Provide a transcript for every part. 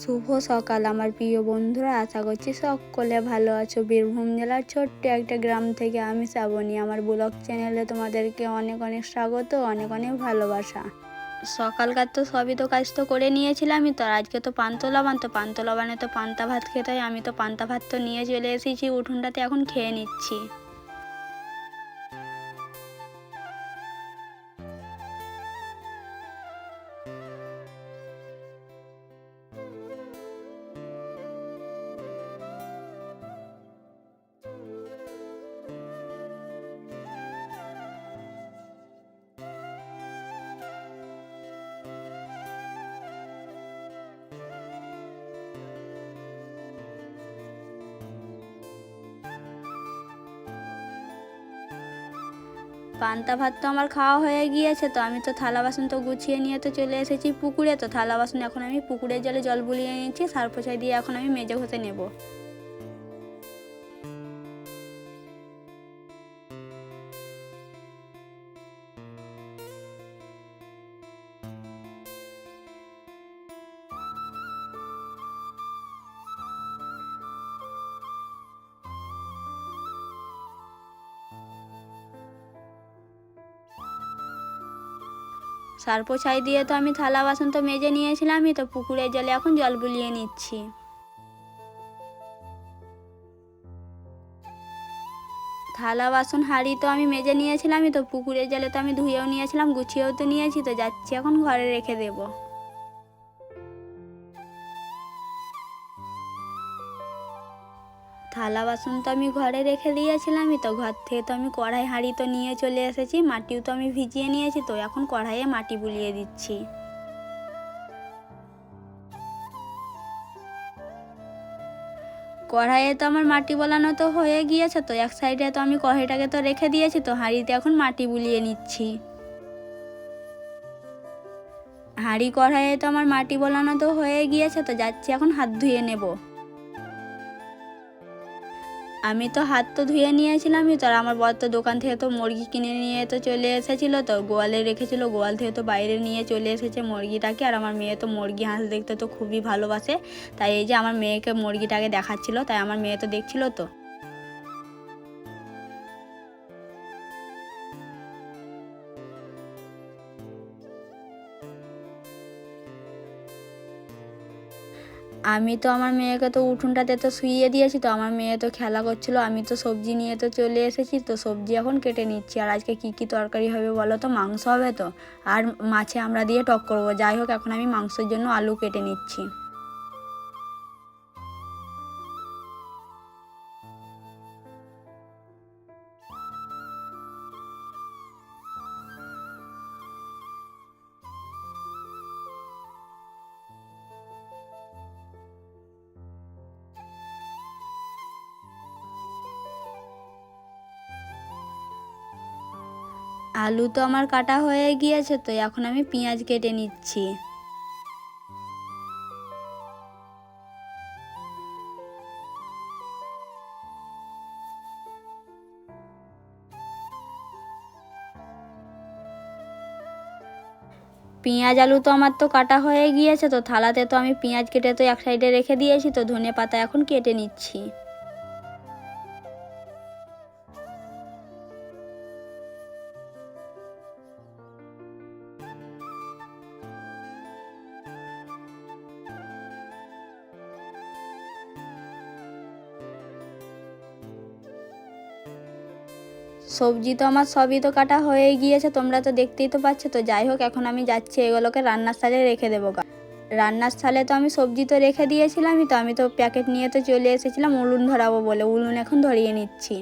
শুভ সকাল, আমার প্রিয় বন্ধুরা। আশা করছি সকলে ভালো আছো। বীরভূম জেলার ছোট্ট একটা গ্রাম থেকে আমি শ্রাবণী। আমার ব্লগ চ্যানেলে তোমাদেরকে অনেক অনেক স্বাগত, অনেক অনেক ভালোবাসা। সকালকার তো সবই তো কাজ তো করে নিয়েছিলামই তো আজকে তো পান্তা বান তো পান্তা বানে তো পান্তা ভাত খেতে হয়, আমি তো পান্তা ভাত তো নিয়ে চলে এসেছি, উঠোনটাতে এখন খেয়ে নিচ্ছি। পান্তা ভাত তো আমার খাওয়া হয়ে গিয়েছে তো আমি তো থালা বাসন তো গুছিয়ে নিয়ে তো চলে এসেছি পুকুরে। তো থালা বাসন এখন আমি পুকুরের জলে জল বুলিয়ে নিয়েছি সার পোছাই দিয়ে এখন আমি মেজে ঘষে নেব। সার ছাই দিয়ে তো আমি থালা বাসন তো মেজে নিয়েছিলামই, তো পুকুরের জলে এখন জল বুলিয়ে নিচ্ছি। থালা বাসন, হাঁড়ি তো আমি মেজে নিয়েছিলামই, তো পুকুরের জলে তো আমি ধুয়েও নিয়েছিলাম, গুছিয়েও তো নিয়েছি, তো যাচ্ছি এখন ঘরে রেখে দেবো। থালা বাসন তো আমি ঘরে রেখে দিয়েছিলামই তো। ঘর থেকে তো আমি কড়াই হাঁড়ি তো নিয়ে চলে এসেছি, মাটিও তো আমি ভিজিয়ে নিয়েছি তো, এখন কড়াইয়ে মাটি বুলিয়ে দিচ্ছি। কড়াইয়ে তো আমার মাটি বলানো তো হয়ে গিয়েছে তো, এক সাইডে তো আমি কড়াইটাকে তো রেখে দিয়েছি তো, হাঁড়িতে এখন মাটি বুলিয়ে নিচ্ছি। হাঁড়ি কড়াইয়ে তো আমার মাটি বলানো তো হয়ে গিয়েছে তো, যাচ্ছি এখন হাত ধুয়ে নেব। আমি তো হাত তো ধুয়ে নিয়েছিলামই তো আর আমার বর তো দোকান থেকে তো মুরগি কিনে নিয়ে তো চলে এসেছিল তো, গোয়ালে রেখেছিল, গোয়াল থেকে তো বাইরে নিয়ে চলে এসেছে মুরগিটাকে, আর আমার মেয়ে তো মুরগি হাঁস দেখতে তো খুবই ভালোবাসে, তাই এই যে আমার মেয়েকে মুরগিটাকে দেখাচ্ছিল, তাই আমার মেয়ে তো দেখছিল তো। আমি তো আমার মেয়েকে তো উঠোনটাতে তো শুইয়ে দিয়েছি, তো আমার মেয়ে তো খেলা করছিল, আমি তো সবজি নিয়ে তো চলে এসেছি, তো সবজি এখন কেটে নিচ্ছি। আর আজকে কি কি তরকারি হবে বলো তো? মাংস হবে তো। আর মাছে আমরা দিয়ে টক করব। যাই হোক, এখন আমি মাংসের জন্য আলু কেটে নিচ্ছি। আলু তো আমার কাটা হয়ে গিয়েছে, তো এখন আমি পেঁয়াজ কেটে নিচ্ছি। পেঁয়াজ আলু তো আমার তো কাটা হয়ে গিয়েছে, তো থালাতে তো আমি পেঁয়াজ কেটে তো এক সাইডে রেখে দিয়েছি, তো ধনে পাতা এখন কেটে নিচ্ছি। সবজি তো আমার সবই তো কাটা হয়ে গিয়েছে, তোমরা তো দেখতেই তো পাচ্ছ। তো যাই হোক, এখন আমি যাচ্ছি এগুলোকে রান্নার স্থানে রেখে দেবো। রান্নার সালে তো আমি সবজি তো রেখে দিয়েছিলামই, তো আমি তো প্যাকেট নিয়ে তো চলে এসেছিলাম উলুন ধরাবো বলে। উলুন এখন ধরিয়ে নিচ্ছি।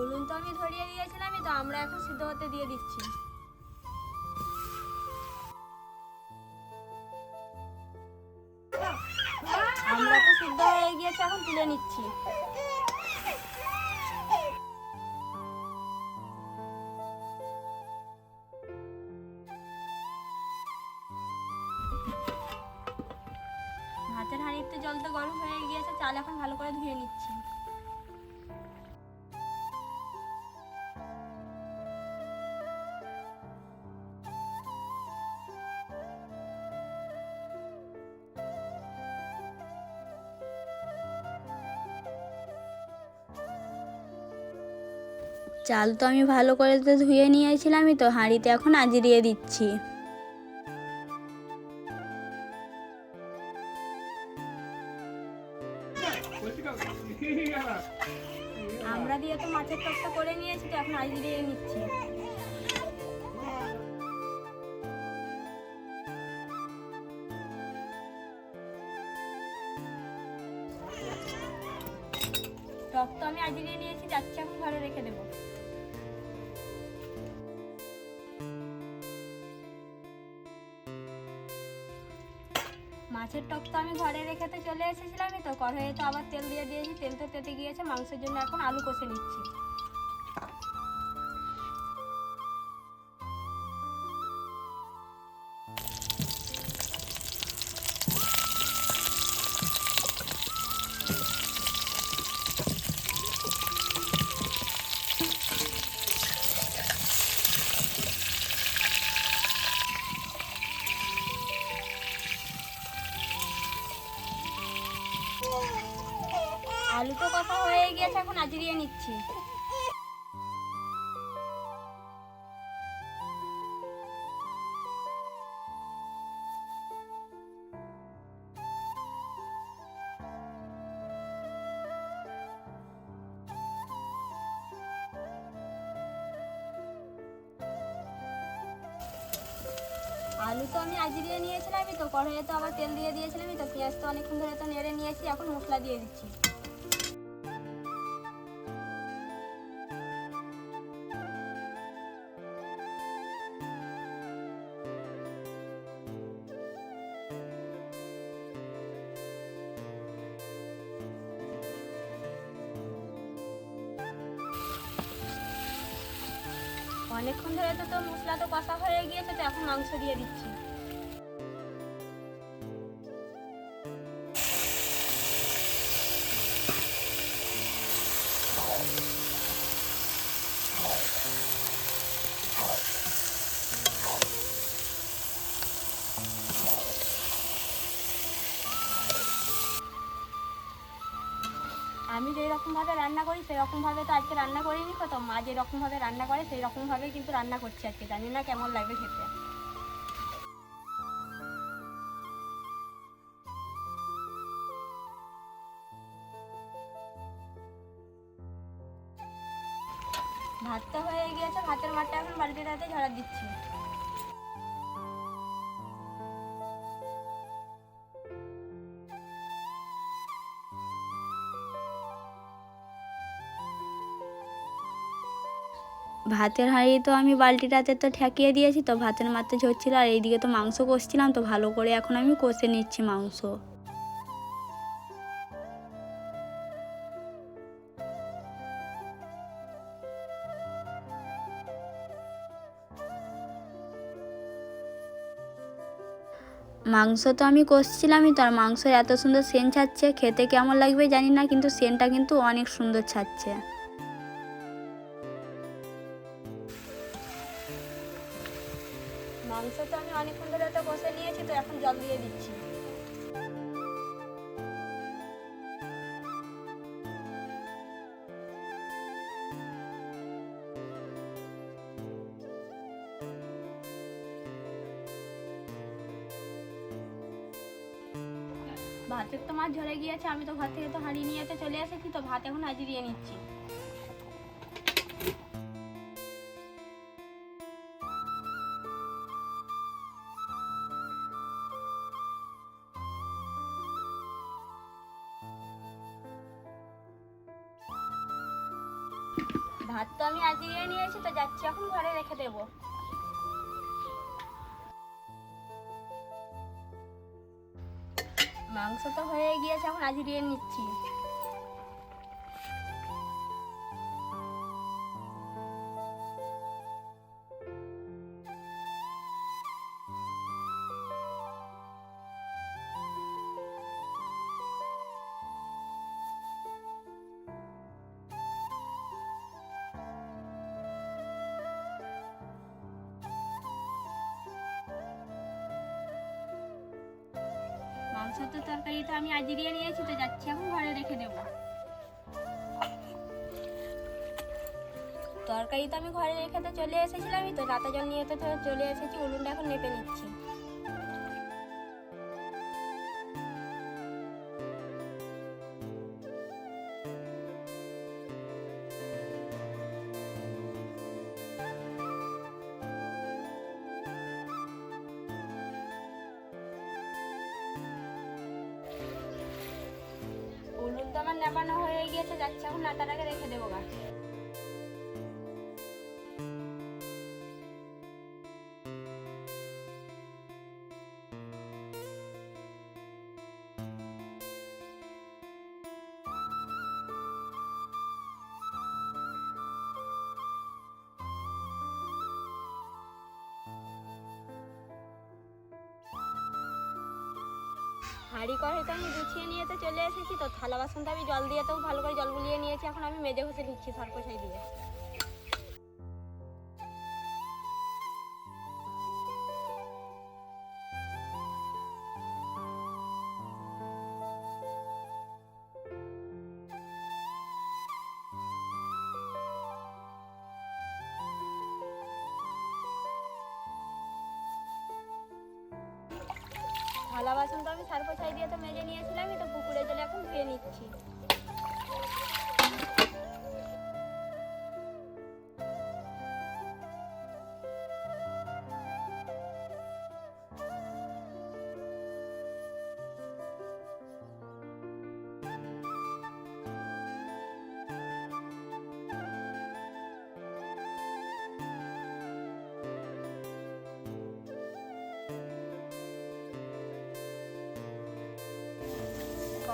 উলুন তো, আমি ধরিয়ে দিয়েছিলামই তো আমরা এখন সিদ্ধ হতে দিয়ে দিচ্ছি। আমরা তো সিদ্ধ হয়ে গিয়েছে, এখন তুলে নিচ্ছি। ভাতের হাঁড়িতে জল তো গরম হয়ে গিয়েছে, চাল এখন ভালো করে ধুয়ে নিচ্ছি। চাল তো আমি ভালো করে তো ধুয়ে নিয়েছিলামই তো, হাঁড়িতে এখন আজরিয়ে দিচ্ছি। আমরা দিয়ে তো মাছের টকটা করে নিয়েছি, তো এখন আজ দিয়ে নিচ্ছি মাছের টক তো আমি ঘরে রেখে তো চলে এসেছিলামই তো। কড়াইয়ে তো আবার তেল দিয়ে দিয়েছি, তেল তো তেতে গিয়েছে, মাংসের জন্য এখন আলু কষে নিচ্ছি। আলু তো কষা হয়ে গিয়েছে, এখন আজরিয়ে নিচ্ছি। আলু তো আমি আজরিয়ে নিয়েছিলামই তো, কড়াইয়ে তো আবার তেল দিয়ে দিয়েছিলামই তো, পেঁয়াজ তো অনেকক্ষণ ধরে তো নেড়ে নিয়েছি, এখন মশলা দিয়ে দিচ্ছি। অনেকক্ষণ ধরে তো তো মশলা তো কষা হয়ে গিয়েছে তো এখন মাংস দিয়ে দিচ্ছি। রান্না করি সেই রকম ভাবে তো আজকে রান্না করিনি তো মা যেরকম ভাবে রান্না করে সেই রকম ভাবে কিন্তু রান্না করছি আজকে, জানি না কেমন লাগবে খেতে। ভাতটা হয়ে গিয়েছে, ভাতের মাঠটা এখন বাড়িতে ঝাড়া দিচ্ছি। ভাতের হাঁড়ি তো আমি বালতিটাতে তো ঠেকিয়ে দিয়েছি, তো ভাতের মারতে ঝরছিল আর এইদিকে তো মাংস কষছিলাম, তো ভালো করে এখন আমি কষে নিচ্ছি মাংস। মাংস তো আমি কষছিলামই, তো আর মাংসের এত সুন্দর সেন্ট ছাড়ছে, খেতে কেমন লাগবে জানি না, কিন্তু সেন্টটা কিন্তু অনেক সুন্দর ছাড়ছে। ভাতের তো মাছ ঝরে গিয়েছে, আমি তো ঘর থেকে তো হাঁড়ি নিয়ে চলে এসেছি, তো ভাত এখন আজই দিয়ে নিচ্ছি। ভাত তো আমি আজিয়ে নিয়েছি, তো যাচ্ছি এখন ঘরে রেখে দেবো। মাংস তো হয়ে গিয়েছে এখন আজরিয়ে নিচ্ছি। মাংস তো তরকারি তো আমি আজ দিয়ে নিয়েছি, তো যাচ্ছি এখন, ঘরে রেখে দেবো। তরকারি তো আমি ঘরে রেখে তো চলে এসেছিলামই, তো রাতে জল নিয়ে তো চলে এসেছি, উনুনটা এখন নেপে নিচ্ছি। নেপানো হয়ে গিয়েছে যাচ্ছে এখন নাতাটাকে রেখে দেবো গা হাঁড়ি করে তো আমি গুছিয়ে নিয়ে তো চলে এসেছি, তো থালা বাসনটা আমি জল দিয়ে তো ভালো করে জল গুলিয়ে নিয়েছি, এখন আমি মেজে ঘষে নিচ্ছি সরকষাই দিয়ে। থালা বাসন তো আমি সার্ফ ছাই দিয়ে তো মেজে নিয়েছিলাম তো পুকুরে জলে এখন ধুয়ে নিচ্ছি।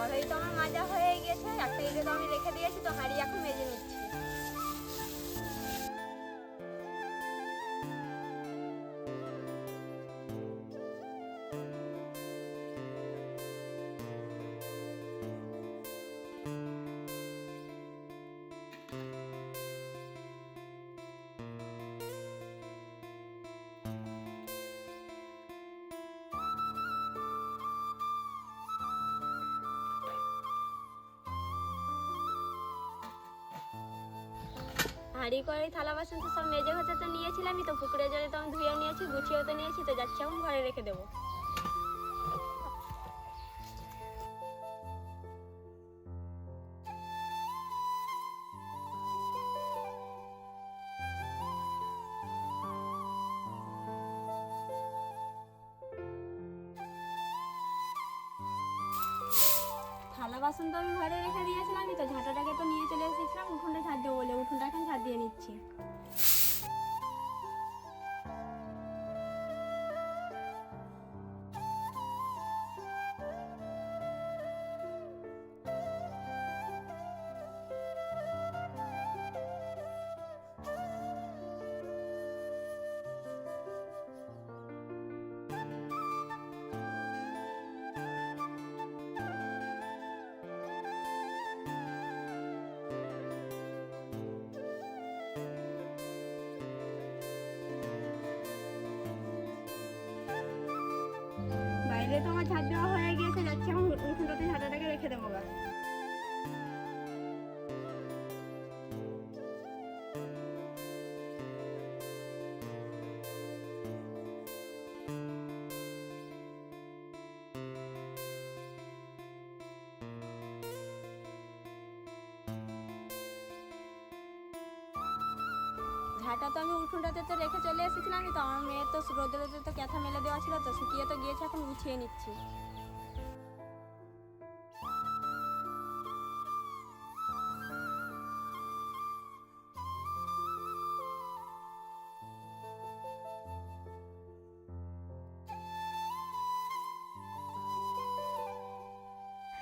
কড়াই তো আমার মাজা হয়ে গেছে, একটা ইলে তো আমি রেখে দিয়েছি, তো হাঁড়ি এখন মেজে নিচ্ছি হাঁড়ি করে থালা বাসন তো সব মেজে ঘষে তো নিয়েছিলামই তো। পুকুরের জলে তো আমি ধুয়েও নিয়েছি, গুছিয়েও তো নিয়েছি, তো যাচ্ছি, এখন ঘরে রেখে দেবো। থালা বাসন তো আমি ঘরে রেখে দিয়েছিলাম, তো ঝাঁটাটাকে তো নিয়ে চলে এসেছিলাম, উঠোনটা ঝাঁট দেবো বলে। উঠোনটা এখন ঝাঁট দিয়ে নিচ্ছি। বাইরে তো ঝাঁটা তো আমি উঠোনটাতে তো রেখে চলে এসেছিলাম তো আমার মেয়ের তো রোদে রোদে তো ক্যাথা মেলে দেওয়া ছিল, তো শুকিয়ে তো গিয়েছে, এখন গুছিয়ে নিচ্ছি।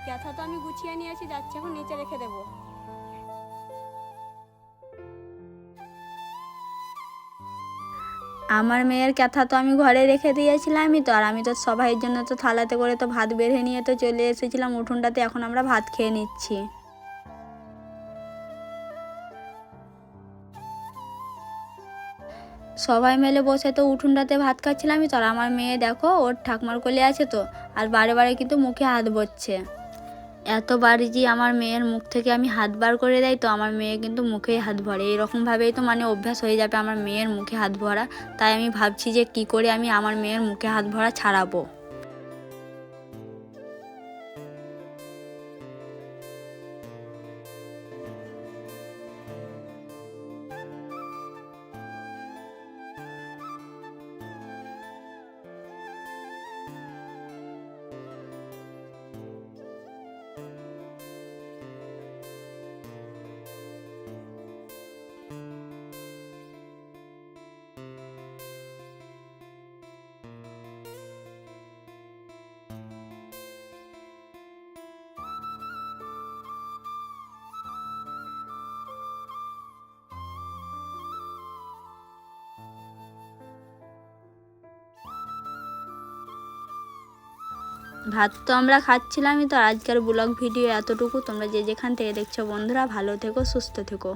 ক্যাথা তো আমি গুছিয়ে নিয়েছি যাচ্ছি, এখন নিচে রেখে দেবো। আমার মেয়ের কথা তো আমি ঘরে রেখে দিয়েছিলামই তো, আর আমি তো সবাইয়ের জন্য তো থালাতে করে তো ভাত বেড়ে নিয়ে তো চলে এসেছিলাম, উঠোনটাতে এখন আমরা ভাত খেয়ে নিচ্ছি। সবাই মিলে বসে তো উঠোনটাতে ভাত খাচ্ছিলামই তো, আর আমার মেয়ে দেখো, ওর ঠাকমার কোলে আছে তো, আর বারে বারে কিন্তু মুখে হাত বচ্ছে এতবার যে আমার মেয়ের মুখ থেকে আমি হাত বার করে দেয়, তো আমার মেয়ে কিন্তু মুখে হাত ভরে। এরকমভাবেই তো মানে অভ্যাস হয়ে যাবে আমার মেয়ের মুখে হাত ভরা। তাই আমি ভাবছি যে কি করে আমি আমার মেয়ের মুখে হাত ভরা ছাড়াবো। ভাত তো আমরা খাচ্ছিলামই, তো আজকের ব্লগ ভিডিও এতটুকু। তোমরা যে যেখান থেকে দেখছ, বন্ধুরা ভালো থেকো, সুস্থ থেকো।